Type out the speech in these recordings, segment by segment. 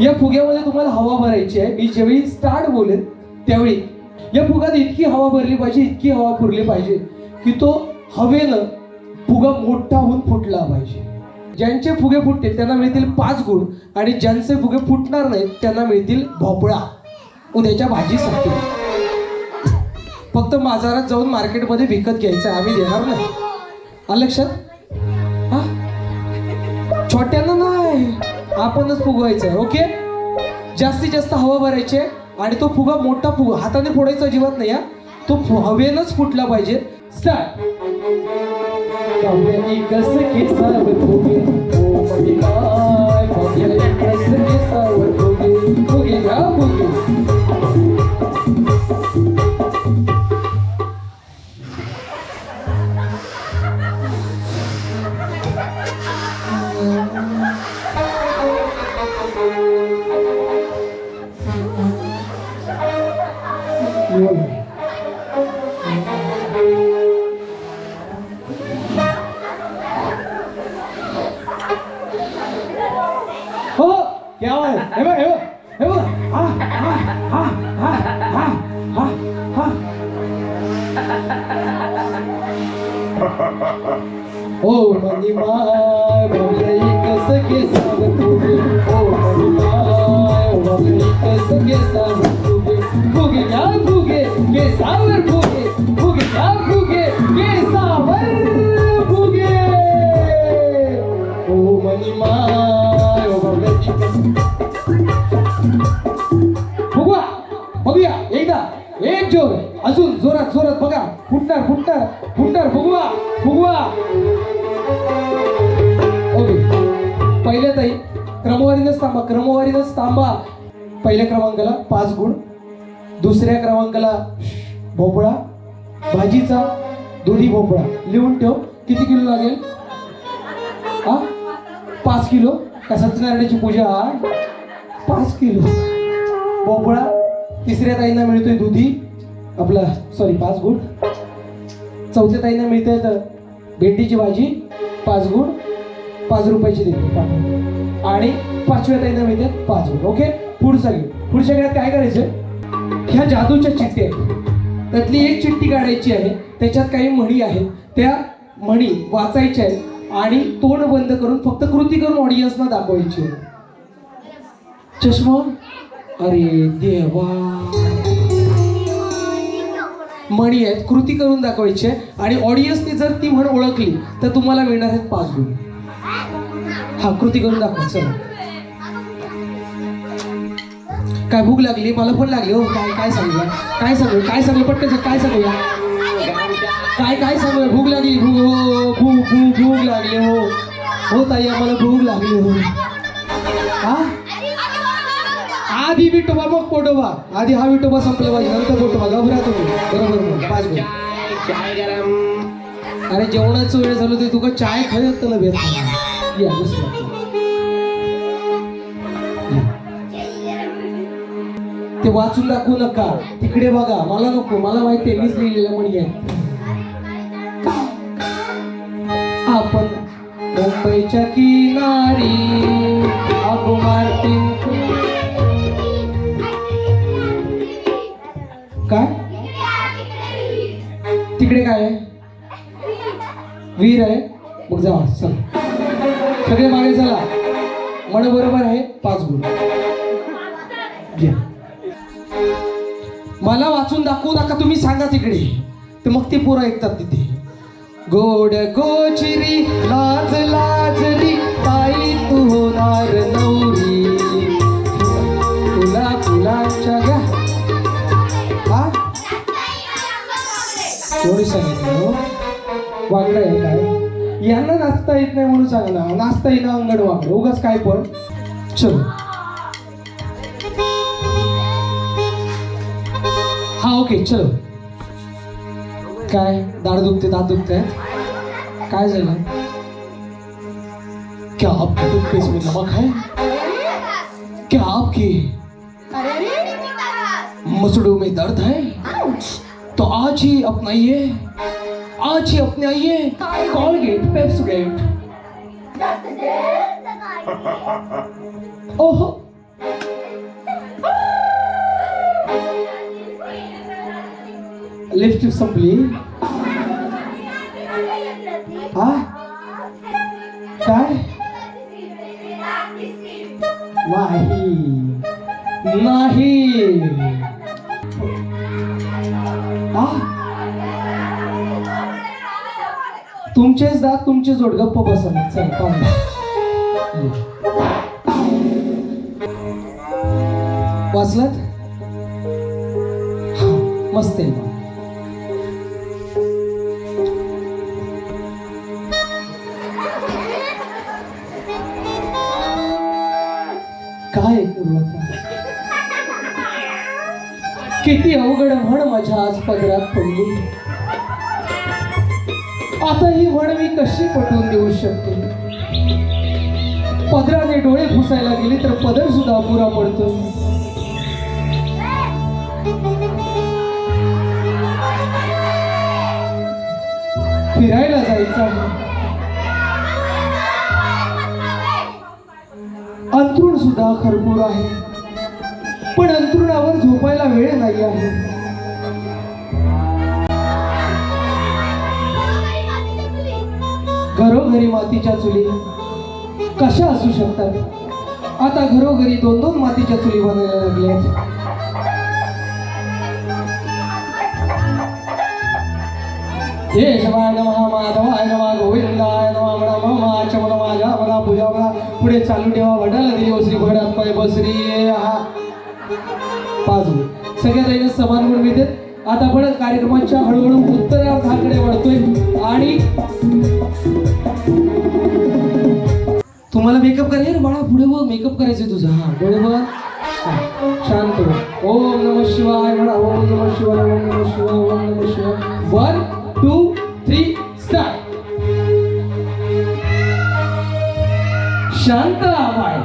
या फुग्यामध्ये तुम्हाला हवा भरायची आहे. मी ज्यावेळी स्टार्ट बोलेन त्यावेळी या फुगात इतकी हवा भरली पाहिजे इतकी हवा पुरली पाहिजे की तो हवेनं फुगा मोठा होऊन फुटला पाहिजे. ज्यांचे फुगे फुटतील त्यांना मिळतील पाच गुण आणि ज्यांचे फुगे फुटणार नाहीत त्यांना मिळतील भोपळा. उद्याच्या भाजीसाठी फक्त बाजारात जाऊन मार्केटमध्ये विकत घ्यायचं आम्ही देणार नाही. लक्षात? हा? छोट्यांना आपणच फुगवायचं आहे ओके? जास्तीत जास्त हवा भरायची आणि तो फुगा मोठा फुगा हाताने फोडायचा अजिबात नाही हा. तो हवेनच हवेनंच फुटला पाहिजे. स्टार्ट कस अजून जोरात जोरात बघा. फुटणार फुटणार फुटणार. फुगवा फुगवा. ओके. पहिल्या ताई क्रमवारीनंच थांबा क्रमवारीनंच थांबा. पहिल्या क्रमांकाला पाच गुण. दुसऱ्या क्रमांकाला भोपळा. भाजीचा दुधी भोपळा. लिहून ठेव. किती किलो लागेल? हा? पाच किलो. का सत्यनारायणाची पूजा पाच किलो. भोपळा. तिसऱ्या ताईंना मिळतोय दुधी. आपला सॉरी पाच गुण. चौथ्या ताईंना मिळते तर भेंडीची भाजी पाच गुण पाच रुपयाची देते आणि पाचव्या ताईंना मिळते पाच गुण ओके पुढचा घेऊ पुढच्या घरात काय करायचं ह्या जादूच्या चिठ्ठी आहेत. त्यातली एक चिठ्ठी काढायची आहे. त्याच्यात काही म्हणी आहेत. त्या म्हणी वाचायच्या आहेत. आणि तोंड बंद करून फक्त कृती करून ऑडियन्सना दाखवायची आहे चष्मा? अरे देवा! म्हणी आहेत कृती करून दाखवायची आहे. आणि ऑडियन्सनी जर ती म्हण ओळखली तर तुम्हाला मिळणार आहेत पाच गुण. हा कृती करून दाखवा चला. काय भूक लागली? मला पण लागली हो काय काय सांगूया? काय सांगू काय सांगू पटकन काय सांगूया? काय काय सांगूया? भूक लागली भूक हो भूक भूक भूक लागली हो. हो ताई आम्हाला भूक लागली हो. हा आधी विटोबा मग पोटोबा आधी हा विटोबा संपला पाहिजे नंतर पोटोबा घबरा तुम्ही. बरोबर पाच गुण चाय अरे जेवणाचं वेळ झालं ते तुका चाय खायत त्याला भेट या ते वाचून दाखवू नका. तिकडे बघा. मला नको. मला माहिती आहे मीच लिहिलेलं म्हणजे आपण मुंबईच्या किनारी अगो मार्टिन काय? तिकडे काय आहे? वीर आहे? मग जावा चल. सगळे मागे चला. मन बरोबर आहे पाच गुण. घ्या. मला वाचून दाखवू नका तुम्ही सांगा तिकडे. तर मग ते पोरं ऐकतात तिथे. गोड गोचिरी लाज लाजरी ताई तू होणार नऊ. कोणी सांगितलं हो? वाकडं आहे काय? यांना नाचता येत नाही म्हणून सांगला नाचता येणं अंगण वाकडं. उगाच काय पण. चलो. हा ओके चलो. काय? दाढ दुखते दात दुखते? काय झालं? क्या आपके में नमक है? क्या आपके मसड़ों में दर्द है? तो आज ही अपनाइए आज ही अपनाइए कॉलगेट गेट ओहो। लिफ्ट संभली काय नाही नहीं तुमचेच दात तुमचे जोड गप्प बसा. चल पाहू वाचलात? मस्त आहे काय करू आता? किती अवघड म्हण माझ्या आज पदरात पडली. आता ही म्हण मी कशी पटवून देऊ शकते? पदराने डोळे घुसायला गेले तर पदर सुद्धा अपुरा पडतो. फिरायला जायचं आहे. अंथरूण सुद्धा खरपूर आहे. पण अंतरुणावर झोपायला वेळ नाही आहे. घरोघरी मातीच्या चुली कशा असू शकतात? आता घरोघरी दोन दोन मातीच्या चुली बनायला लागल्या आहेत. हे नमः माधवाय नमः गोविंदाय नमः म्हणा ममा चमन माझ्या म्हणा पूजा म्हणा पुढे चालू ठेवा वडाला दिली ओसरी भडात पाय बसरी. हा पाच सगळ्या ताईने समान गुण मिळतात आता पण कार्यक्रमाच्या हळूहळू उत्तरार्धाकडे वळतोय. आणि तुम्हाला मेकअप करायचं बाळा पुढे बघ मेकअप करायचंय तुझा. हा डोळे बघ. शांत ओम नम शिवाय म्हणा ओम नम शिवाय ओम नम शिवाय ओम नम शिवाय. वन टू थ्री स्टार्ट शांत बाय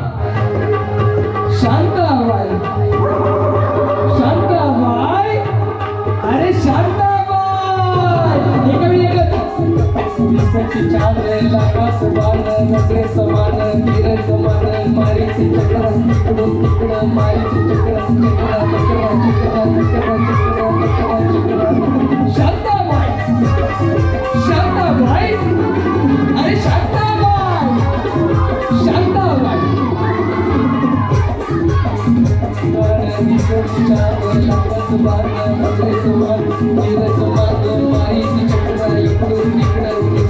पास मान नजरे समान तीर समान मारी से चक्र टुकड़ो टुकड़ा मारी से चक्र टुकड़ा टुकड़ा टुकड़ा टुकड़ा टुकड़ा टुकड़ा टुकड़ा शांता भाई शांता भाई अरे शांता भाई शांता भाई समान नजरे समान तीर समान मारी से चक्र इकडो तिकडे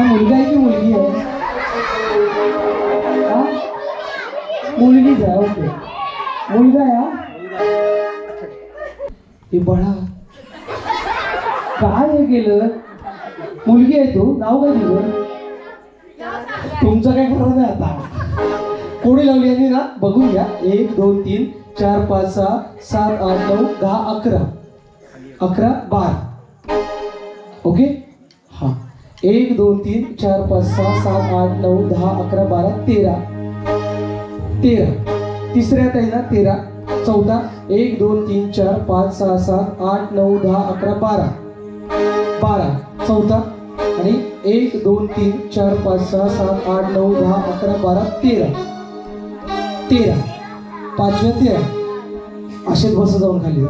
हा मुलगा आहे की मुलगी आहे? हा? मुलगीच आहे ओके. मुलगा आहे हा? हे बळा. काय हे केलं? मुलगी आहे तू? नाव काय तुझं? तुमचं काय खरं नाही आता. कोणी लावली यांनी ना? बघून घ्या. एक दोन तीन चार पाच सहा सात आठ नऊ दहा अकरा. अकरा बारा. ओके? एक दोन तीन चार पाच सहा सात आठ नऊ दहा अकरा बारा तेरा. तेरा. तिसऱ्या ना तेरा. चौदा एक दोन तीन चार पाच सहा सात आठ नऊ दहा अकरा बारा. बारा. चौथा. आणि एक दोन तीन चार पाच सहा सात आठ नऊ दहा अकरा बारा तेरा. तेरा. पाचव्या तेरा. असेच बस जाऊन खाली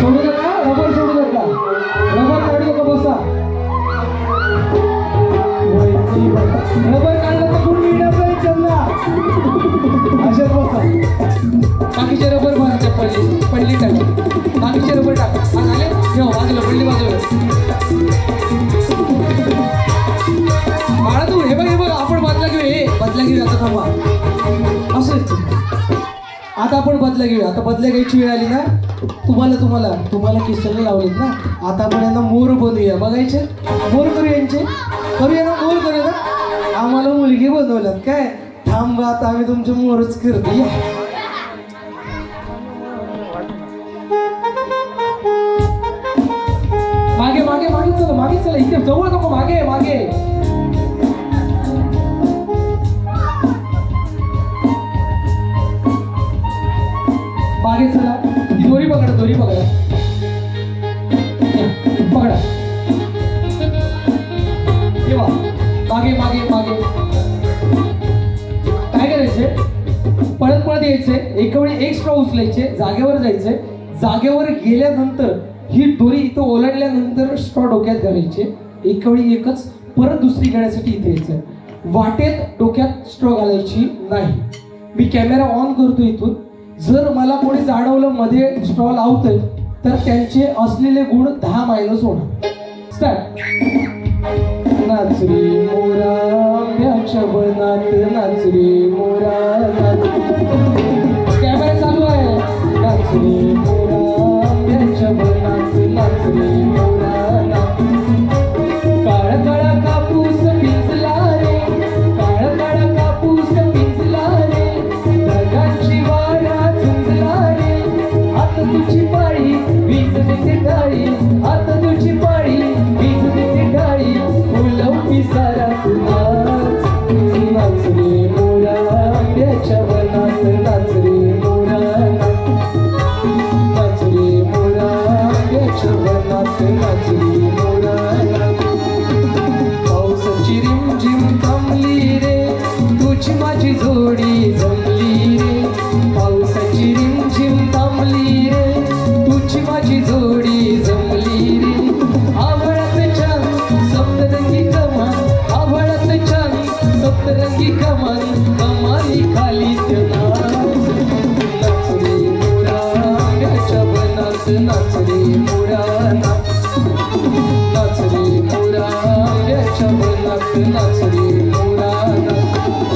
सोडू नका. रबर सोडू नका. रबर काढू नका बसा. रबर काढलं तर कोण मिळणार नाही त्यांना अशाच बसा बाकीचे रबर भरायचे पडली. पडली टाका. बाकीचे रबर टाक. हा झाले? ठेव बाजूला पडली बाजूला. बाळा तू हे बघ हे बघ. आपण बदला घेऊ हे. बदला घेऊ आता थांबा. असंच आता आपण बदला घेऊया आता बदला घ्यायची वेळ आली ना? तुम्हाला तुम्हाला. तुम्हाला किस्साला लावलेत ना? आता आपण यांना मोर बनवूया बघायचे? मोर करूया यांचे? करूया ना? मोर करू आम्हाला मुलगी बनवल्यात काय? थांबा आता आम्ही तुमची मोरच करतो. या. मागे मागे मागे चला मागे चला. इथे जवळ नको मागे मागे मागे. यायचे एका वेळी एक स्ट्रॉ उचलायचे जागेवर जायचंय जागेवर गेल्यानंतर ही दोरी इथं ओलांडल्यानंतर स्ट्रॉ डोक्यात घालायचे. एका वेळी एकच परत दुसरी घेण्यासाठी इथे यायचं. वाटेत डोक्यात स्ट्रॉ घालायची नाही. मी कॅमेरा ऑन करतो इथून. जर मला कोणी जाणवलं मध्ये स्ट्रॉ लावतंय तर त्यांचे असलेले गुण दहा मायनस होणार. स्टार्ट नाचरी मोरा नाचरी मोरा. नाचरी मोरा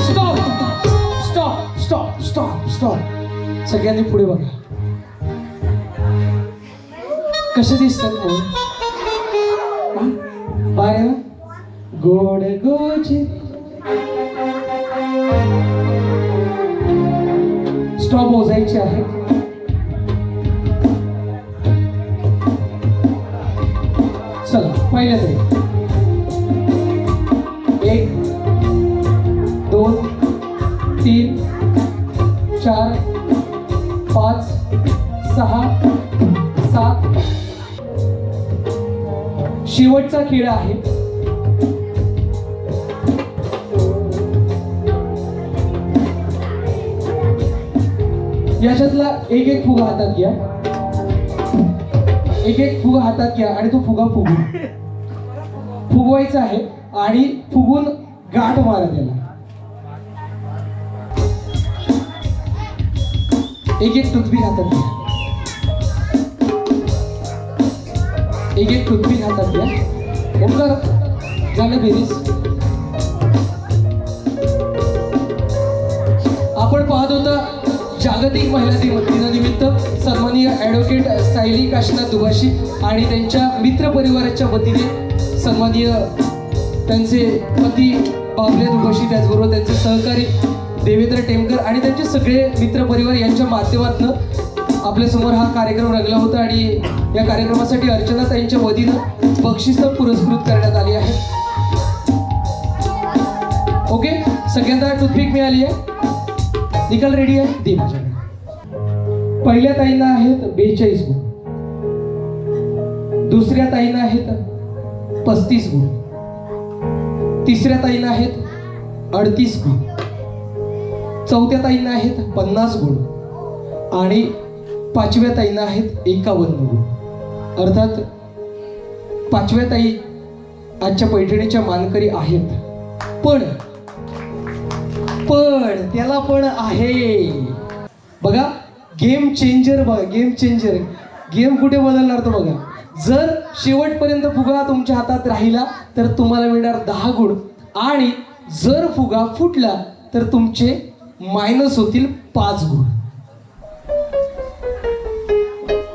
stop stop stop stop stop सगळ्यांनी पुढे बघा. कसे दिसतात मोर बाय ना? गोड गोचे स्टॉप मोजायचे आहे चला पहिल्या तीन चार पाच सहा सात. शेवटचा खेळ आहे. याच्यातला एक एक फुगा हातात घ्या. एक एक फुगा हातात घ्या आणि तो फुगा फुगू. फुगवायचा आहे आणि फुगून गाठ मारा त्याला. एक एक टूथपिक हातात एक एक टूथपिक हातात घ्या. ओंकार झालं बेरीज. आपण पाहत होता जागतिक महिला दिन दिनानिमित्त सन्माननीय ॲडव्होकेट सायली काशीनाथ दुभाषी आणि त्यांच्या मित्र परिवाराच्या वतीने सन्माननीय त्यांचे पती बाबल्या दुभाषी त्याचबरोबर त्यांचे सहकारी देवेंद्र टेमकर आणि त्यांचे सगळे मित्रपरिवार यांच्या माध्यमातून आपल्यासमोर हा कार्यक्रम रंगला होता आणि या कार्यक्रमासाठी अर्चनाताईंच्या वतीनं बक्षिसं पुरस्कृत करण्यात आली आहे. ओके सगळ्यांना टूथपिक मिळाली आहे. निकाल रेडी आहे. दे माझ्याकडे. पहिल्या ताईंना आहेत बेचाळीस गुण. दुसऱ्या ताईंना आहेत पस्तीस गुण. तिसऱ्या ताईंना आहेत अडतीस गुण. चौथ्या ताईंना आहेत पन्नास गुण. आणि पाचव्या ताईंना आहेत एकावन्न गुण. अर्थात पाचव्या ताई आजच्या पैठणीच्या मानकरी आहेत. पण पण त्याला पण आहे. बघा गेम चेंजर बघा गेम चेंजर गेम कुठे बदलणार तो बघा. जर शेवटपर्यंत फुगा तुमच्या हातात राहिला तर तुम्हाला मिळणार दहा गुण. आणि जर फुगा फुटला तर तुमचे मायनस होतील पाच गुण.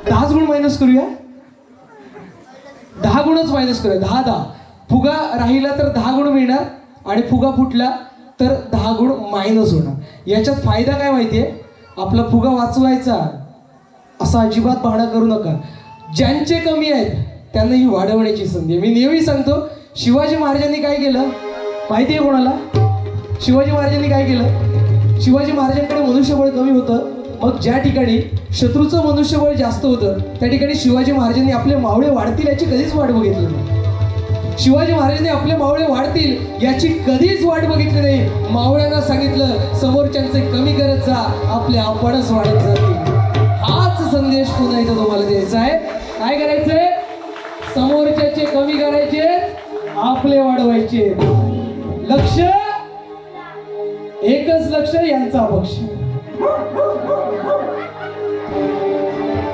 दहाच गुण मायनस करूया? दहा गुणच मायनस करूया. दहा दहा. फुगा राहिला तर दहा गुण मिळणार आणि फुगा फुटला तर दहा गुण मायनस होणार. याच्यात फायदा काय माहितीये? आपला फुगा वाचवायचा. असा अजिबात भाडा करू नका. ज्यांचे कमी आहेत त्यांना ही वाढवण्याची संधी मी नेहमी सांगतो शिवाजी महाराजांनी काय केलं? माहिती आहे कोणाला? शिवाजी महाराजांनी काय केलं? शिवाजी महाराजांकडे मनुष्यबळ कमी होतं. मग ज्या ठिकाणी शत्रूचं मनुष्यबळ जास्त होतं त्या ठिकाणी शिवाजी महाराजांनी आपले मावळे वाढतील याची कधीच वाट बघितली नाही. शिवाजी महाराजांनी आपले मावळे वाढतील याची कधीच वाट बघितली नाही. मावळ्यांना सांगितलं समोरच्यांचे कमी करत जा आपले आपणच वाढत जातील. हाच संदेश पुन्हा इथं तुम्हाला द्यायचा आहे. काय करायचंय समोरच्याचे कमी करायचे आपले वाढवायचे. लक्ष एकच लक्ष यांचा पक्ष.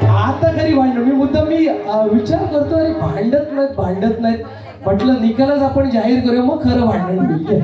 आता खरी भांडण. मी मुद्दा मी विचार करतो अरे भांडत नाहीत भांडत नाहीत. म्हटलं निकालच आपण जाहीर करूया मग खरं भांडण होईल.